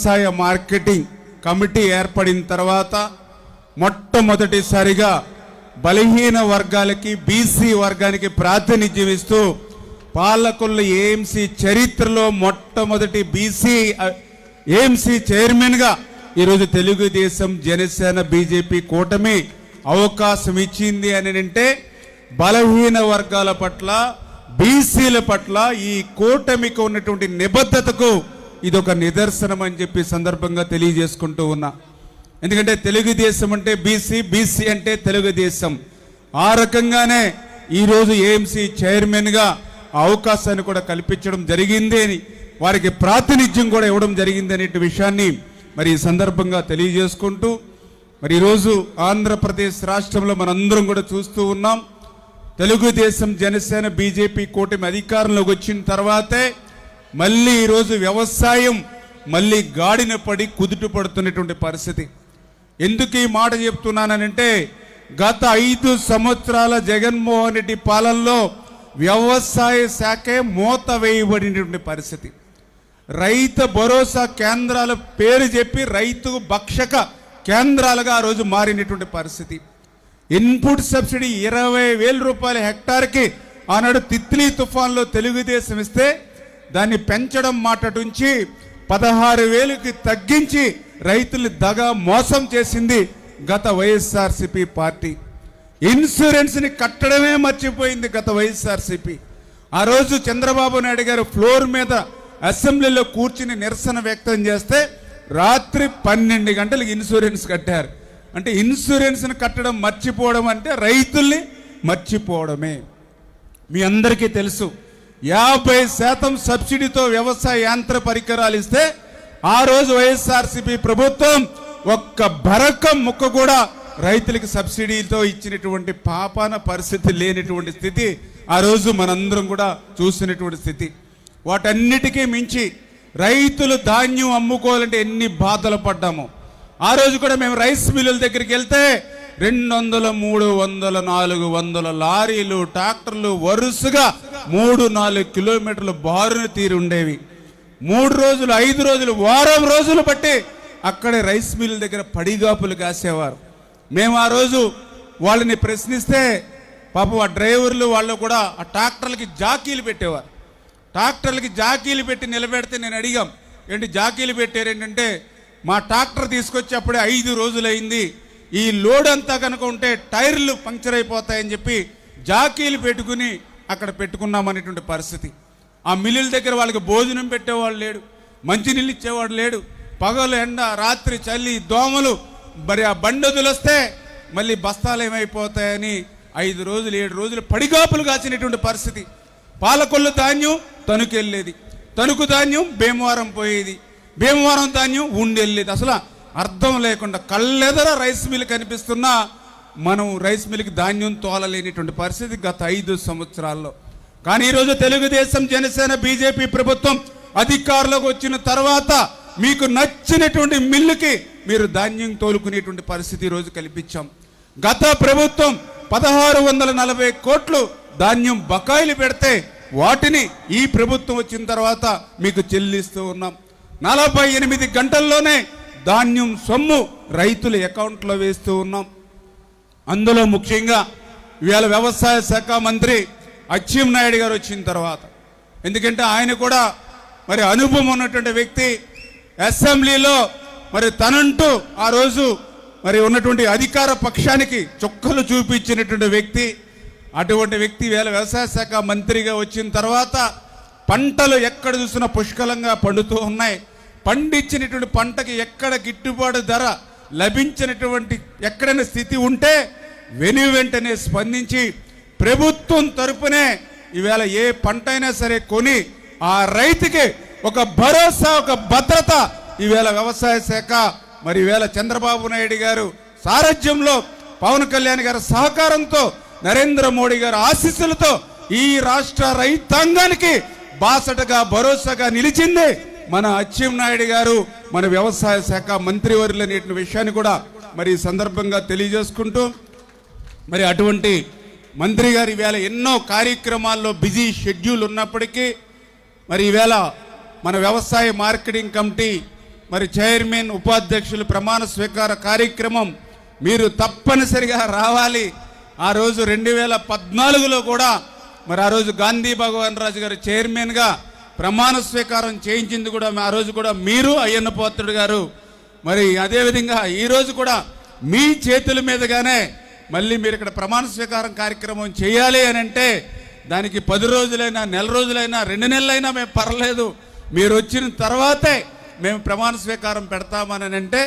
వ్యవసాయ marketing committee ఏర్పడిన తర్వాత మొట్టమొదటిసారిగా బలహీన వర్గాలకి బీసీ వర్గానికి ప్రాతినిధ్యం ఇస్తూ పాలకొల్లు ఏఎంసీ చరిత్రలో మొట్టమొదటి బీసీ ఏఎంసీ చైర్మన్గా ఈరోజు తెలుగుదేశం జనసేన బీజేపీ కూటమి అవకాశం ఇచ్చింది అని అంటే బలహీన వర్గాల పట్ల బీసీల పట్ల ఈ కూటమికి ఉన్నటువంటి నిబద్ధతకు ఇది ఒక నిదర్శనం అని చెప్పి సందర్భంగా తెలియజేసుకుంటూ ఉన్నా. ఎందుకంటే తెలుగుదేశం అంటే బీసీ బీసీ అంటే తెలుగుదేశం ఆ రకంగానే ఈరోజు ఏఎంసీ చైర్మన్గా ఆ అవకాశాన్ని కూడా కల్పించడం జరిగింది అని వారికి ప్రాతినిధ్యం కూడా ఇవ్వడం జరిగింది అనే విషయాన్ని మరి ఈ సందర్భంగా తెలియజేసుకుంటూ మరి ఈరోజు ఆంధ్రప్రదేశ్ రాష్ట్రంలో మనందరం కూడా చూస్తూ ఉన్నాం. తెలుగుదేశం జనసేన బీజేపీ కూటమి అధికారంలోకి వచ్చిన తర్వాతే మళ్ళీ ఈరోజు వ్యవసాయం మళ్ళీ గాడిన పడి కుదుట పడుతున్నటువంటి పరిస్థితి. ఎందుకు ఈ మాట చెప్తున్నానంటే గత ఐదు సంవత్సరాల జగన్మోహన్ రెడ్డి పాలనలో వ్యవసాయ శాఖే మూత వేయబడినటువంటి పరిస్థితి. రైతు భరోసా కేంద్రాల పేరు చెప్పి రైతు భక్షక కేంద్రాలుగా ఆ రోజు మారినటువంటి పరిస్థితి. ఇన్పుట్ సబ్సిడీ ఇరవై వేల రూపాయల హెక్టార్కి ఆనాడు తిత్లీ తుఫాన్లో తెలుగుదేశం ఇస్తే దాన్ని పెంచడం మాటటుంచి పదహారు వేలుకి తగ్గించి రైతులు దగా మోసం చేసింది గత వైఎస్ఆర్సిపి పార్టీ. ఇన్సూరెన్స్ని కట్టడమే మర్చిపోయింది గత వైఎస్ఆర్సిపి. ఆ రోజు చంద్రబాబు నాయుడు గారు ఫ్లోర్ మీద అసెంబ్లీలో కూర్చుని నిరసన వ్యక్తం చేస్తే రాత్రి పన్నెండు గంటలకు ఇన్సూరెన్స్ కట్టారు. అంటే ఇన్సూరెన్స్ని కట్టడం మర్చిపోవడం అంటే రైతుల్ని మర్చిపోవడమే. మీ అందరికీ తెలుసు యాభై శాతం సబ్సిడీతో వ్యవసాయ యంత్ర పరికరాలు ఇస్తే ఆ రోజు వైఎస్ఆర్సీపీ ప్రభుత్వం ఒక్క బరకం ముక్క కూడా రైతులకి సబ్సిడీతో ఇచ్చినటువంటి పాపాన పరిస్థితి లేనటువంటి స్థితి ఆ రోజు మనందరం కూడా చూసినటువంటి స్థితి. వాటన్నిటికీ మించి రైతులు ధాన్యం అమ్ముకోవాలంటే ఎన్ని బాధలు పడ్డామో. ఆ రోజు కూడా మేము రైస్ మిల్లుల దగ్గరికి వెళ్తే రెండు వందల మూడు వందల నాలుగు వందల లారీలు ట్రాక్టర్లు వరుసగా మూడు నాలుగు కిలోమీటర్లు బారున తీరి ఉండేవి. మూడు రోజులు ఐదు రోజులు వారం రోజులు బట్టి అక్కడే రైస్ మిల్ దగ్గర పడిగాపులు కాసేవారు. మేము ఆ రోజు వాళ్ళని ప్రశ్నిస్తే పాపం ఆ డ్రైవర్లు వాళ్ళు కూడా ఆ ట్రాక్టర్లకి జాకీలు పెట్టేవారు. ట్రాక్టర్లకి జాకీలు పెట్టి నిలబెడితే నేను అడిగాం ఏంటి జాకీలు పెట్టారు ఏంటంటే మా ట్రాక్టర్ తీసుకొచ్చి అప్పుడే ఐదు రోజులైంది ఈ లోడ్ అంతా కనుక ఉంటే టైర్లు పంక్చర్ అయిపోతాయని చెప్పి జాకీలు పెట్టుకుని అక్కడ పెట్టుకున్నామనేటువంటి పరిస్థితి. ఆ మిల్లుల దగ్గర వాళ్ళకి భోజనం పెట్టేవాడు లేడు మంచినీళ్ళు ఇచ్చేవాడు లేడు. పగలు ఎండ రాత్రి చలి దోమలు మరి ఆ బండదులు వస్తే మళ్ళీ బస్తాలు ఏమైపోతాయని ఐదు రోజులు ఏడు రోజులు పడిగాపులు కాచినటువంటి పరిస్థితి. పాలకొల్లు ధాన్యం తణుకెళ్ళేది. తణుకు ధాన్యం భీమవరం పోయేది. భీమవరం ధాన్యం ఉండెళ్ళేది అసలు అర్థం లేకుండా కళ్ళెదర రైస్ మిల్ కనిపిస్తున్నా మనం రైస్ మిల్కి ధాన్యం తోలలేనిటువంటి పరిస్థితి గత ఐదు సంవత్సరాల్లో. కానీ ఈరోజు తెలుగుదేశం జనసేన బీజేపీ ప్రభుత్వం అధికారంలోకి వచ్చిన తర్వాత మీకు నచ్చినటువంటి మిల్లుకి మీరు ధాన్యం తోలుకునేటువంటి పరిస్థితి ఈరోజు కల్పించాం. గత ప్రభుత్వం పదహారు వందల నలభై కోట్లు ధాన్యం బకాయిలు పెడితే వాటిని ఈ ప్రభుత్వం వచ్చిన తర్వాత మీకు చెల్లిస్తూ ఉన్నాం. నలభై ఎనిమిది గంటల్లోనే ధాన్యం సొమ్ము రైతుల అకౌంట్లో వేస్తూ ఉన్నాం. అందులో ముఖ్యంగా ఇవాళ వ్యవసాయ శాఖ మంత్రి అచ్చెం నాయుడు గారు వచ్చిన తర్వాత. ఎందుకంటే ఆయన కూడా మరి అనుభవం ఉన్నటువంటి వ్యక్తి. అసెంబ్లీలో మరి తనంటూ ఆ రోజు మరి ఉన్నటువంటి అధికార పక్షానికి చుక్కలు చూపించినటువంటి వ్యక్తి. అటువంటి వ్యక్తి వేళ వ్యవసాయ శాఖ మంత్రిగా వచ్చిన తర్వాత పంటలు ఎక్కడ చూసినా పుష్కలంగా పండుతూ ఉన్నాయి. పండించినటువంటి పంటకి ఎక్కడ గిట్టుబాటు ధర లభించినటువంటి ఎక్కడైనా స్థితి ఉంటే వెను వెంటనే స్పందించి ప్రభుత్వం తరపునే ఈవేళ ఏ పంట అయినా సరే కొని ఆ రైతుకి ఒక భరోసా ఒక భద్రత ఈవేళ వ్యవసాయ శాఖ మరి ఈవేళ చంద్రబాబు నాయుడు గారు సారథ్యంలో పవన్ కళ్యాణ్ గారి సహకారంతో నరేంద్ర మోడీ గారి ఆశీస్సులతో ఈ రాష్ట్ర రైతాంగానికి బాసటగా భరోసాగా నిలిచింది. మన అచ్చెం నాయుడు గారు మన వ్యవసాయ శాఖ మంత్రివర్యులు అనేటువంటి విషయాన్ని కూడా మరి సందర్భంగా తెలియజేసుకుంటూ మరి అటువంటి మంత్రి గారు ఈవేళ ఎన్నో కార్యక్రమాల్లో బిజీ షెడ్యూల్ ఉన్నప్పటికీ మరి ఈవేళ మన వ్యవసాయ మార్కెటింగ్ కమిటీ మరి చైర్మన్ ఉపాధ్యక్షులు ప్రమాణ స్వీకార కార్యక్రమం మీరు తప్పనిసరిగా రావాలి. ఆ రోజు రెండు వేల పద్నాలుగులో కూడా మరి ఆ రోజు గాంధీ భగవాన్ రాజు గారు చైర్మన్గా ప్రమాణ స్వీకారం చేయించింది కూడా ఆ రోజు కూడా మీరు అయ్యన్న పోత్రుడు గారు. మరి అదేవిధంగా ఈరోజు కూడా మీ చేతుల మీదుగానే మళ్ళీ మీరు ఇక్కడ ప్రమాణ స్వీకారం కార్యక్రమం చేయాలి అని అంటే దానికి పది రోజులైనా నెల రోజులైనా రెండు నెలలైనా మేము పర్లేదు. మీరు వచ్చిన తర్వాతే మేము ప్రమాణ స్వీకారం పెడతామని అంటే